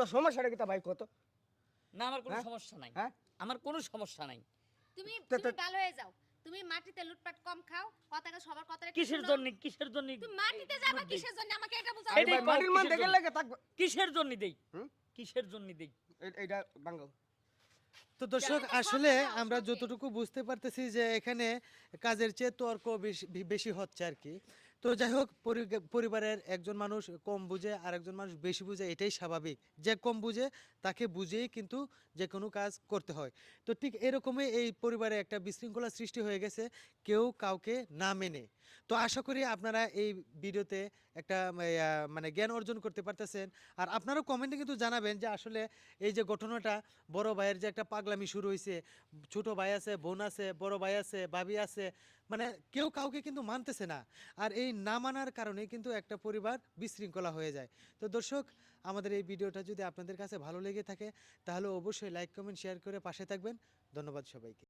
তোর সমস্যাটা কি তা ভাই কত? না আমার কোনো হ্যাঁ? সমস্যা নাই। হ্যাঁ? আমার কোনো সমস্যা নাই। তুমি তুমি ভালো হয়ে যাও। তুমি মাটিতে লুটপাট কম খাও সবার কথা কিসের জন্য কিসের জন্য তুমি মাটিতে যাবা কিসের জন্য? আমাকে এটা বুঝাও। এই ভাই, মাটির মান দেখে লাগে থাকবে। কিসের জন্য দেই? কিসের জন্য দেই? এইটা বাঙ্গাও। তো দর্শক আসলে আমরা যতটুকু বুঝতে পারতেছি যে এখানে কাজের চেয়ে তর্ক বেশি বেশি হচ্ছে আর কি। তো যাই হোক পরি- পরিবারের একজন মানুষ কম বুঝে আর একজন মানুষ বেশি বুঝে, এটাই স্বাভাবিক। যে কম বুঝে, তাকে বুঝেই কিন্তু যে কোনো কাজ করতে হয়। তো ঠিক এরকমই এই পরিবারে একটা বিশৃঙ্খলা সৃষ্টি হয়ে গেছে, কেউ কাউকে না মেনে। তো আশা করি আপনারা এই ভিডিওতে একটা মানে জ্ঞান অর্জন করতে পারতেছেন। আর আপনারাও কমেন্টে কিন্তু জানাবেন যে আসলে এই যে ঘটনাটা, বড় ভাইয়ের যে একটা পাগলামি শুরু হয়েছে ছোট ভাই আছে, বোন আছে, বড় ভাই আছে, ভাবি আছে মানে কেউ কাউকে কিন্তু মানতেছে না। আর এই না মানার কারণে কিন্তু একটা পরিবার বিশৃঙ্খলা হয়ে যায়। তো দর্শক, আমাদের এই ভিডিওটা যদি আপনাদের কাছে ভালো লেগে থাকে, তাহলে অবশ্যই লাইক কমেন্ট শেয়ার করে পাশে থাকবেন। ধন্যবাদ সবাইকে।